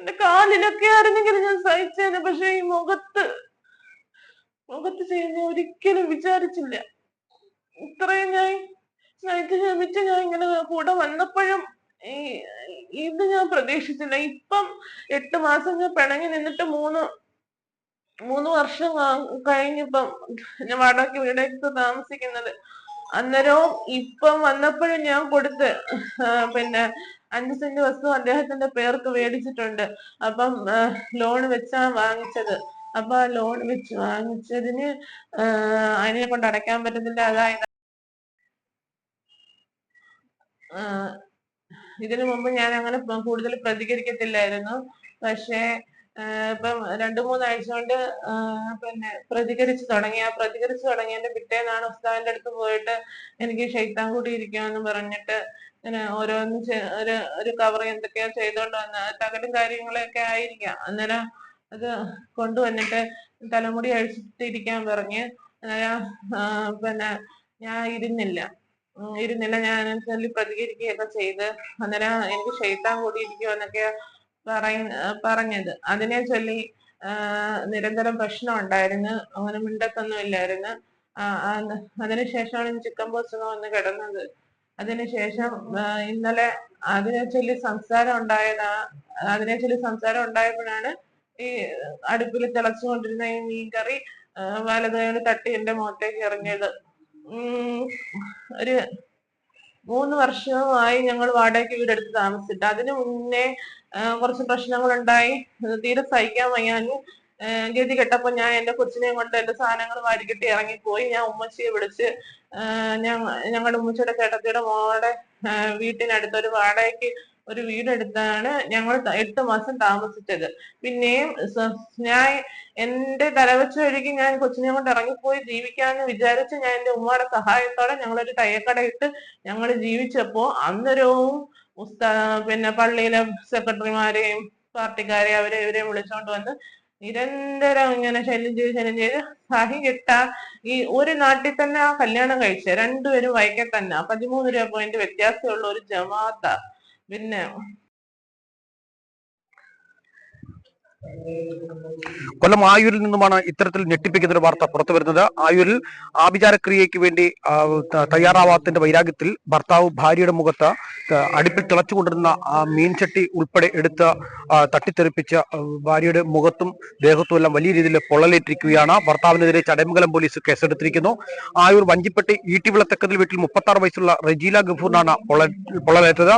എന്റെ കാലിലൊക്കെ ആയിരുന്നെങ്കിൽ ഞാൻ സഹിച്ചേനെ പക്ഷെ ഈ മുഖത്ത് മുഖത്ത് ചെയ്യുന്ന ഒരിക്കലും വിചാരിച്ചില്ല. ഇത്രയും ഞാൻ സഹിച്ച് ക്ഷമിച്ച് ഞാൻ ഇങ്ങനെ കൂടെ വന്നപ്പോഴും ഈ ഇത് ഞാൻ പ്രതീക്ഷിച്ചില്ല. ഇപ്പം എട്ട് മാസം ഞാൻ പിണങ്ങി നിന്നിട്ട് മൂന്ന് മൂന്ന് വർഷം കഴിഞ്ഞിപ്പം ഞാൻ വാടക വീടെടുത്ത് താമസിക്കുന്നത്. അന്നേരവും ഇപ്പം വന്നപ്പോഴും ഞാൻ കൊടുത്ത് പിന്നെ അഞ്ച് സെന്റ് വസ്തു അദ്ദേഹത്തിന്റെ പേർക്ക് മേടിച്ചിട്ടുണ്ട് അപ്പം ലോൺ വെച്ചാ വാങ്ങിച്ചത്. അപ്പൊ ലോൺ വെച്ച് വാങ്ങിച്ചതിന് അതിനെ കൊണ്ട് അടയ്ക്കാൻ പറ്റുന്നില്ല. അതായത് ഇതിനു മുമ്പ് ഞാൻ അങ്ങനെ കൂടുതൽ പ്രതികരിക്കത്തില്ലായിരുന്നു. പക്ഷേ ഇപ്പം രണ്ടു മൂന്നാഴ്ച കൊണ്ട് പിന്നെ പ്രതികരിച്ചു തുടങ്ങി. ആ പ്രതികരിച്ചു തുടങ്ങിയതിന്റെ പിറ്റേന്നാണ് ഉസ്താദിന്റെ അടുത്ത് പോയിട്ട് എനിക്ക് ഷെയ്ത്താൻ കൂടി ഇരിക്കാന്ന് പറഞ്ഞിട്ട് ഇങ്ങനെ ഓരോന്ന് ഒരു ഒരു കവർ എന്തൊക്കെയോ ചെയ്തോണ്ട് വന്ന തകടും കാര്യങ്ങളൊക്കെ ആയിരിക്കാം. അന്നേരം അത് കൊണ്ടുവന്നിട്ട് തലമുടി അഴിച്ചിട്ടിരിക്കാൻ പറഞ്ഞ് അന്നേരം പിന്നെ ഞാൻ ഇരുന്നില്ല. ഇരുന്നില്ല. ഞാൻ ചൊല്ലി പ്രതികരിക്കുകയൊക്കെ ചെയ്ത് അന്നേരം എനിക്ക് ഷെയ്ത്താൻ കൂടിയിരിക്കുമോ എന്നൊക്കെ പറയ പറഞ്ഞത്. അതിനെ ചൊല്ലി നിരന്തരം പ്രശ്നം ഉണ്ടായിരുന്നു. അങ്ങനെ മിണ്ടത്തൊന്നും ഇല്ലായിരുന്നു. അതിനുശേഷമാണ് ചിക്കൻ പോസ്റ്റ് വന്ന് കിടന്നത്. അതിനുശേഷം ഇന്നലെ അതിനെ ചൊല്ലി സംസാരം ഉണ്ടായതാ അതിനെ ചൊല്ലി സംസാരം ഉണ്ടായപ്പോഴാണ് ഈ അടുപ്പിൽ തിളച്ചുകൊണ്ടിരുന്ന ഈ മീൻകറി വലതുകൊണ്ട് തട്ടി എന്റെ മുഖത്തേക്ക് ഇറങ്ങിയത്. ഒരു മൂന്ന് വർഷമായി ഞങ്ങൾ വാടകയ്ക്ക് വീടെടുത്ത് താമസിച്ചിട്ട്. അതിനു മുന്നേ കുറച്ച് പ്രശ്നങ്ങൾ ഉണ്ടായി തീരെ സഹിക്കാൻ വയ്യാഞ്ഞ് ഗതി കെട്ടപ്പോ ഞാൻ എന്റെ കൊച്ചിനെയും കൊണ്ട് എന്റെ സാധനങ്ങൾ വാരിക്കെട്ടി ഇറങ്ങിപ്പോയി. ഞാൻ ഉമ്മച്ചിയെ വിളിച്ച് ഞങ്ങളുടെ ഉമ്മച്ചിയുടെ ചേട്ടത്തിയുടെ മോളുടെ ആ, വീട്ടിനടുത്ത് ഒരു വാടകയ്ക്ക് ഒരു വീടെടുത്താണ് ഞങ്ങൾ എട്ട് മാസം താമസിച്ചത്. പിന്നെയും ഞാൻ എന്റെ തലവെച്ച് ഒഴുകി ഞാൻ കൊച്ചിനെ കൊണ്ട് ഇറങ്ങിപ്പോയി ജീവിക്കാന്ന് വിചാരിച്ച് ഞാൻ എന്റെ ഉമ്മയുടെ സഹായത്തോടെ ഞങ്ങളൊരു തയ്യക്കട ഇട്ട് ഞങ്ങൾ ജീവിച്ചപ്പോ അന്നരവും പിന്നെ പള്ളിയിലെ സെക്രട്ടറിമാരെയും പാർട്ടിക്കാരെയും അവരെ ഇവരെയും വിളിച്ചോണ്ട് വന്ന് നിരന്തരം ഇങ്ങനെ ശല്യം ചെയ്ത് ശല്യം ചെയ്ത് സഹി കിട്ട ഈ ഒരു നാട്ടിൽ തന്നെ ആ കല്യാണം കഴിച്ച. രണ്ടുപേരും വൈക്കെ തന്നെ പതിമൂന്ന് രൂപ പോയിന്റ് വ്യത്യാസമുള്ള ഒരു ജമാഅത്ത പിന്നെ കൊല്ലം ആയൂരിൽ നിന്നുമാണ് ഇത്തരത്തിൽ ഞെട്ടിപ്പിക്കുന്ന ഒരു വാർത്ത പുറത്തു വരുന്നത്. ആയൂരിൽ ആഭിചാരക്രിയയ്ക്ക് വേണ്ടി തയ്യാറാവാത്തിന്റെ വൈരാഗ്യത്തിൽ ഭർത്താവ് ഭാര്യയുടെ മുഖത്ത് അടുപ്പിൽ തിളച്ചുകൊണ്ടിരുന്ന മീൻചട്ടി ഉൾപ്പെടെ എടുത്ത് തട്ടിത്തെറിപ്പിച്ച ഭാര്യയുടെ മുഖത്തും ദേഹത്തും എല്ലാം വലിയ രീതിയിൽ പൊള്ളലേറ്റിരിക്കുകയാണ്. ഭർത്താവിനെതിരെ ചടയമംഗലം പോലീസ് കേസെടുത്തിരിക്കുന്നു. ആയൂർ വഞ്ചിപ്പെട്ടി ഈട്ടിവിളത്തക്കതിൽ വീട്ടിൽ മുപ്പത്തി വയസ്സുള്ള റജീല ഗഫൂറിനാണ് പൊള്ള പൊള്ളലേറ്റത്.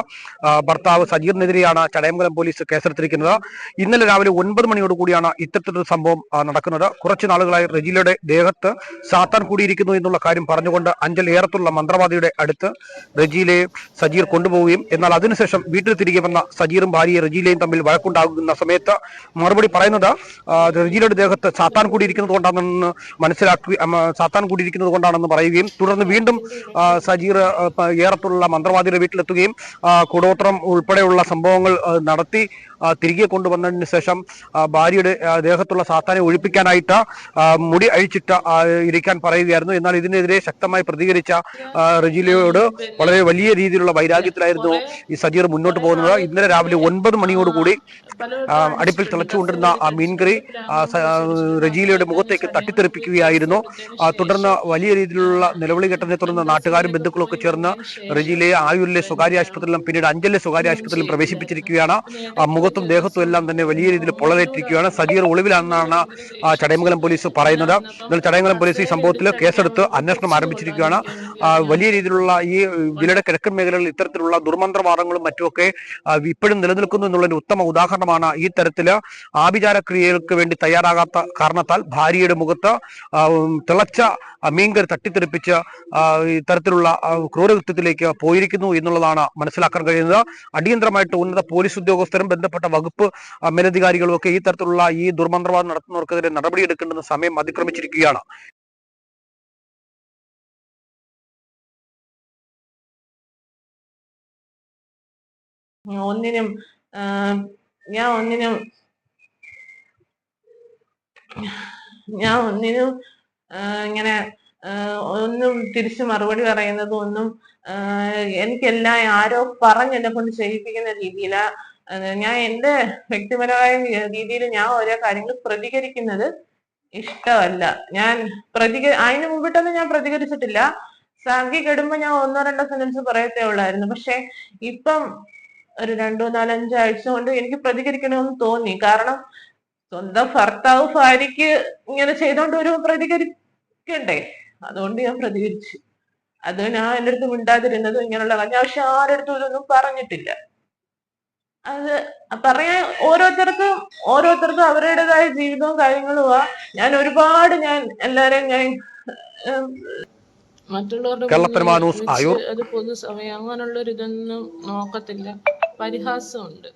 ഭർത്താവ് സജീറിനെതിരെയാണ് ചടയമംഗലം പോലീസ് കേസെടുത്തിരിക്കുന്നത്. ഇന്നലെ രാവിലെ ഒൻപത് മണിയോട് കൂടിയാണ് ഇത്തരത്തിലൊരു സംഭവം നടക്കുന്നത്. കുറച്ചു നാളുകളായി റെജിലയുടെ ദേഹത്ത് സാത്താൻ കൂടിയിരിക്കുന്നു എന്നുള്ള കാര്യം പറഞ്ഞുകൊണ്ട് അഞ്ചൽ ഏറത്തുള്ള മന്ത്രവാദിയുടെ അടുത്ത് റജീലയെ സജീർ കൊണ്ടുപോവുകയും എന്നാൽ അതിനുശേഷം വീട്ടിൽ തിരികെ വന്ന സജീറും ഭാര്യയും റജീലയും തമ്മിൽ വഴക്കുണ്ടാകുന്ന സമയത്ത് മറുപടി പറയുന്നത് റെജിലയുടെ ദേഹത്ത് സാത്താൻ കൂടിയിരിക്കുന്നത് കൊണ്ടാണെന്ന് മനസ്സിലാക്കി സാത്താൻ കൂടിയിരിക്കുന്നത് കൊണ്ടാണെന്ന് പറയുകയും തുടർന്ന് വീണ്ടും സജീർ ഏറത്തുള്ള മന്ത്രവാദിയുടെ വീട്ടിലെത്തുകയും കുടോത്രം ഉൾപ്പെടെയുള്ള സംഭവങ്ങൾ നടത്തി തിരികെ കൊണ്ടുവന്നതിന് ശേഷം ഭാര്യയുടെ ദേഹത്തുള്ള സാത്താനെ ഒഴിപ്പിക്കാനായിട്ട് മുടി അഴിച്ചിട്ട് ഇരിക്കാൻ പറയുകയായിരുന്നു. എന്നാൽ ഇതിനെതിരെ ശക്തമായി പ്രതികരിച്ച റജീലയോട് വളരെ വലിയ രീതിയിലുള്ള വൈരാഗ്യത്തിലായിരുന്നു ഈ സജീർ മുന്നോട്ട് പോകുന്നത്. ഇന്നലെ രാവിലെ ഒൻപത് മണിയോടുകൂടി അടുപ്പിൽ തിളച്ചുകൊണ്ടിരുന്ന ആ മീൻകറി റജീലയുടെ മുഖത്തേക്ക് തട്ടിത്തെറിപ്പിക്കുകയായിരുന്നു. തുടർന്ന് വലിയ രീതിയിലുള്ള നിലവിളി ഘട്ടത്തെ തുടർന്ന് നാട്ടുകാരും ബന്ധുക്കളും ഒക്കെ ചേർന്ന് റജീലയെ ആയൂരിലെ സ്വകാര്യ ആശുപത്രിയിലും പിന്നീട് അഞ്ചലിലെ സ്വകാര്യ ആശുപത്രിയിലും പ്രവേശിപ്പിച്ചിരിക്കുകയാണ്. ആ മുഖത്തും ദേഹത്തും എല്ലാം തന്നെ വലിയ രീതിയിൽ പൊള്ളലേറ്റിരിക്കുകയാണ് സജീർ ഒളിവിലാണെന്നാണ് ചടയമംഗലം പോലീസ് പറയുന്നത്. എന്നാൽ ചടയമംഗലം പോലീസ് ഈ സംഭവത്തിൽ കേസെടുത്ത് അന്വേഷണം ആരംഭിച്ചിരിക്കുകയാണ്. വലിയ രീതിയിലുള്ള ഈ ജില്ലയുടെ കിഴക്കൻ മേഖലകളിൽ ഇത്തരത്തിലുള്ള ദുർമന്ത്രവാദങ്ങളും മറ്റുമൊക്കെ ഇപ്പോഴും നിലനിൽക്കുന്നു എന്നുള്ളതിന്റെ ഉത്തമ ഉദാഹരണമാണ് ഈ തരത്തിൽ ആഭിചാര ക്രിയകൾക്ക് വേണ്ടി തയ്യാറാകാത്ത കാരണത്താൽ ഭാര്യയുടെ മുഖത്ത് തിളച്ച മീൻകറി തട്ടിത്തെറിപ്പിച്ച് ഇത്തരത്തിലുള്ള ക്രൂരകൃത്യത്തിലേക്ക് പോയിരിക്കുന്നു എന്നുള്ളതാണ് മനസ്സിലാക്കാൻ കഴിയുന്നത്. അടിയന്തരമായിട്ട് ഉന്നത പോലീസ് ഉദ്യോഗസ്ഥരും ബന്ധപ്പെട്ട വകുപ്പ് മേലധികാരികളും ഒക്കെ ഈ തരത്തിലുള്ള ഈ ദുർമന്ത്രവാദം നടത്തുന്നവർക്കെതിരെ നടപടി നടപടിയെടുക്കേണ്ടുന്ന സമയം അതിക്രമിച്ചിരിക്കുകയാണ്. ഒന്നിനും ഞാൻ ഒന്നിനും ഞാൻ ഒന്നിനും ഇങ്ങനെ ഒന്നും തിരിച്ചു മറുപടി പറയുന്നതും ഒന്നും എനിക്കെല്ലാം ആരോ പറഞ്ഞ് എന്നെ കൊണ്ട് ചെയ്യിപ്പിക്കുന്ന രീതിയിലാ ഞാൻ എന്റെ വ്യക്തിപരമായ രീതിയിൽ ഞാൻ ഓരോ കാര്യങ്ങൾ പ്രതികരിക്കുന്നത് ഇഷ്ടമല്ല. ഞാൻ പ്രതിക അതിന് മുമ്പിട്ടൊന്നും ഞാൻ പ്രതികരിച്ചിട്ടില്ല. സാങ്കി കെടുമ്പോ ഞാൻ ഒന്നോ രണ്ടോ സെന്റൻസ് പറയത്തേ ഉള്ളായിരുന്നു. പക്ഷെ ഇപ്പം ഒരു രണ്ടോ നാലഞ്ചോ ആഴ്ച കൊണ്ട് എനിക്ക് പ്രതികരിക്കണമെന്ന് തോന്നി. കാരണം സ്വന്തം ഭർത്താവ് ഭാര്യയ്ക്ക് ഇങ്ങനെ ചെയ്തോണ്ട് ഒരു പ്രതികരിക്കണ്ടേ? അതുകൊണ്ട് ഞാൻ പ്രതികരിച്ചു. അത് ഞാൻ എന്റെ അടുത്ത് മിണ്ടാതിരുന്നത് ഇങ്ങനെയുള്ള കാര്യം പക്ഷെ ആരുടെ അടുത്തും ഇതൊന്നും പറഞ്ഞിട്ടില്ല. അത് പറയാൻ ഓരോരുത്തർക്കും ഓരോരുത്തർക്കും അവരുടേതായ ജീവിതവും കാര്യങ്ങളും ആ ഞാൻ ഒരുപാട് ഞാൻ എല്ലാരെയും ഞാൻ മറ്റുള്ളവരുടെ. അത് പൊതുസമയം അങ്ങനെയുള്ളൊരു ഇതൊന്നും നോക്കത്തില്ല. പരിഹാസമുണ്ട്.